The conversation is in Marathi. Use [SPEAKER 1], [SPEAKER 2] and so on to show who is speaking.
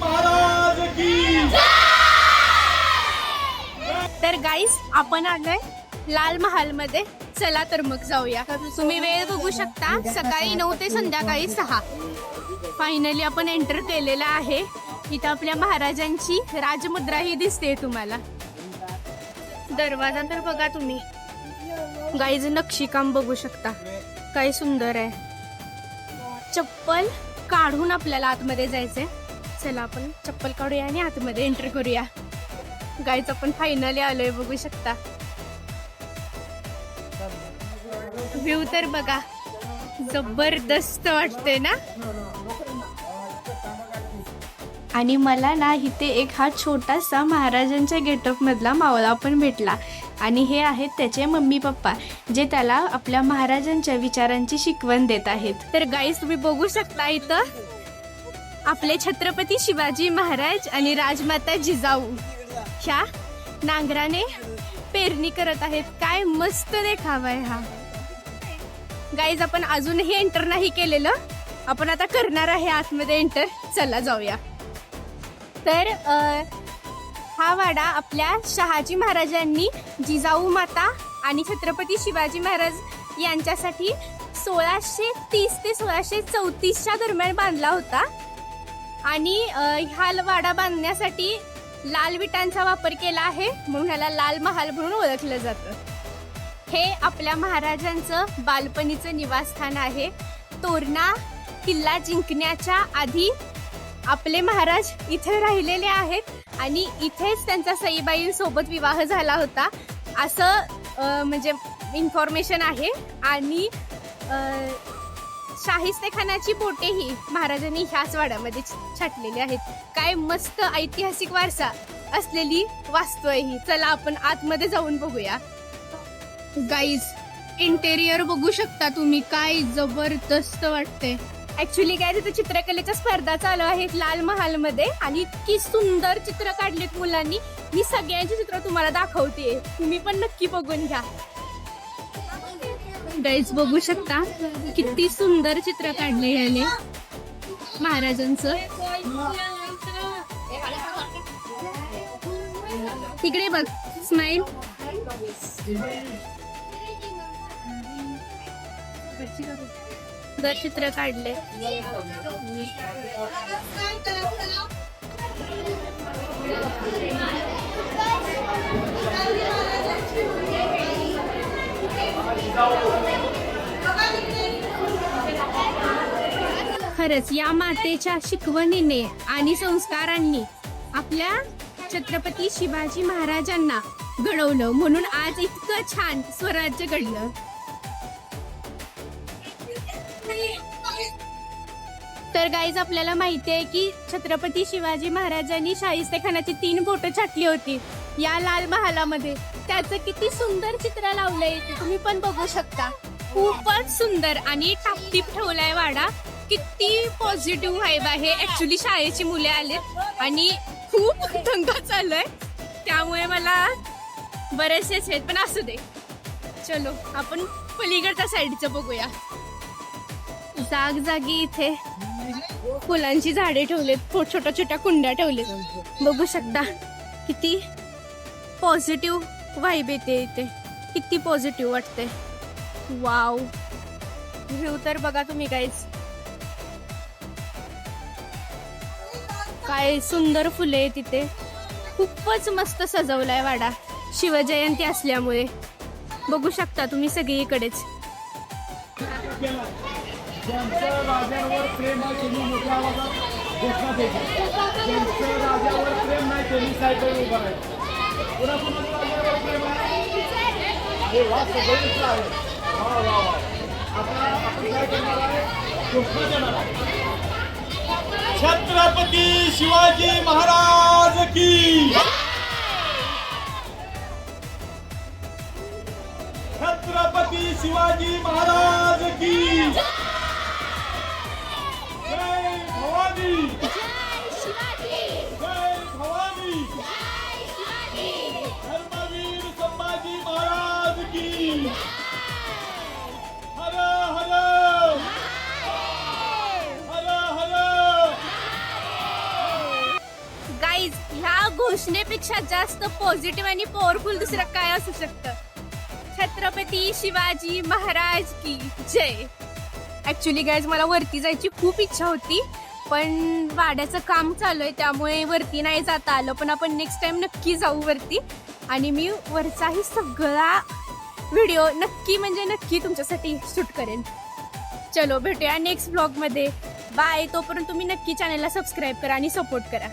[SPEAKER 1] महाराज की तर गाईस आपण आलोय लाल महाल मध्ये चला तर मग जाऊया. तुम्ही वेळ बघू शकता सकाळी नऊ ते संध्याकाळी सहा. फायनली आपण एंटर केलेला आहे. इथं आपल्या महाराजांची राजमुद्रा ही दिसते तुम्हाला. दरवाजा तर बघा तुम्ही. गाईज नक्षीकाम बघू शकता. काय सुंदर आहे. चप्पल काढून आपल्याला आतमध्ये जायचंय. चला आपण चप्पल काढूया आणि आतमध्ये एंटर करूया. गाईच आपण फायनली आलोय बघू शकता. व्ह्यू तर बघा जबरदस्त वाटते ना? आणि मला ना इथे एक हा छोटासा महाराजांच्या गेटअप मधला मावळा पण भेटला. आणि हे आहेत त्याचे मम्मी पप्पा जे त्याला आपल्या महाराजांच्या विचारांची शिकवण देत आहेत. तर गाईस तुम्ही बघू शकता इथं? आपले छत्रपती शिवाजी महाराज आणि राजमाता जिजाऊ. ह्या नांगराने पेरणी करत आहेत. काय मस्त देखावा आहे हा. गाईज आपण अजूनही एंटर नाही केलेलं. आपण आता करणार आहे आतमध्ये एंटर चला जाऊया. तर हा वाडा आपल्या शहाजी महाराजांनी जिजाऊ माता आणि छत्रपती शिवाजी महाराज यांच्यासाठी सोळाशे तीस ते सोळाशे चौतीसच्या दरम्यान बांधला होता. आणि अ, हा वाडा बांधण्यासाठी लाल विटांचा वापर केला आहे म्हणून ह्याला लाल महाल म्हणून ओळखलं जातं. हे आपल्या महाराजांचं बालपणीचं निवासस्थान आहे. तोरणा किल्ला जिंकण्याच्या आधी आपले महाराज इथे राहिलेले आहेत आणि इथेच त्यांचा सईबाईंसोबत विवाह झाला होता. असं म्हणजे इन्फॉर्मेशन आहे. आणि शाहिस्तेखानाची बोटेही महाराजांनी ह्याच वाड्यामध्ये छाटलेली आहेत. काय मस्त ऐतिहासिक वारसा असलेली वास्तू आहे ही. चला आपण आतमध्ये जाऊन बघूया. गाईज इंटेरियर बघू शकता तुम्ही. काय जबरदस्त वाटते ऍक्च्युली काय तिथे चित्रकलेच्या स्पर्धा चालू आहेत लाल महाल मध्ये आणि इतकी सुंदर चित्र काढलेत मुलांनी. मी सगळ्यांची चित्र तुम्हाला दाखवते तुम्ही पण नक्की बघून घ्या. गाईज बघू शकता किती सुंदर चित्र काढले याने महाराजांचं. तिकडे बघ स्माईल सुंदर चित्र काढले खरंच या मातेच्या शिकवणीने आणि संस्कारांनी आपल्या छत्रपती शिवाजी महाराजांना घडवलं म्हणून आज इतकं छान स्वराज्य घडलं. तर गाईज आपल्याला माहिती आहे की छत्रपती शिवाजी महाराजांनी शाहिस्ते खानाची तीन बोटं छाटली होती. या लाल महालामध्ये. त्याचं किती सुंदर चित्र लावलंय तुम्ही पण बघू शकता. खूपच सुंदर आणि टापटीप ठेवलाय वाडा. किती पॉझिटिव्ह वाईब आहे. ऍक्च्युली शाळेची मुले आलेत आणि खूप दंगा चाललाय. आहे त्यामुळे मला बरेचसेच आहेत पण असू दे. चलो आपण पलीकडच्या साईडचं बघूया. जाग जागी इथे फुलांची झाडे ठेवलेत थो- छोट्या छोट्या कुंड्या ठेवलेत. बघू शकता किती पॉझिटिव्ह वाईब येते इथे. किती पॉझिटिव्ह वाटते वाव व्ह्यू तर बघा तुम्ही काहीच काय सुंदर फुले आहे तिथे खूपच मस्त सजवलाय वाडा शिवजयंती असल्यामुळे बघू शकता तुम्ही सगळीकडेच
[SPEAKER 2] छत्रपती शिवाजी महाराज की छत्रपती शिवाजी महाराज की जय भवानी!
[SPEAKER 1] घोषणेपेक्षा जास्त पॉझिटिव्ह आणि पॉवरफुल दुसरं काय असू शकतं? छत्रपती शिवाजी महाराज की जय? ऍक्च्युली गाईज मला वरती जायची खूप इच्छा होती पण वाड्याचं काम चालू आहे त्यामुळे वरती नाही जाता आलं. पण आपण नेक्स्ट टाइम नक्की जाऊ वरती. आणि मी वरचाही सगळा व्हिडिओ नक्की म्हणजे नक्की तुमच्यासाठी शूट करेन. चलो भेटूया नेक्स्ट ब्लॉगमध्ये बाय तोपर्यंत तुम्ही नक्की चॅनलला सबस्क्राईब करा आणि सपोर्ट करा.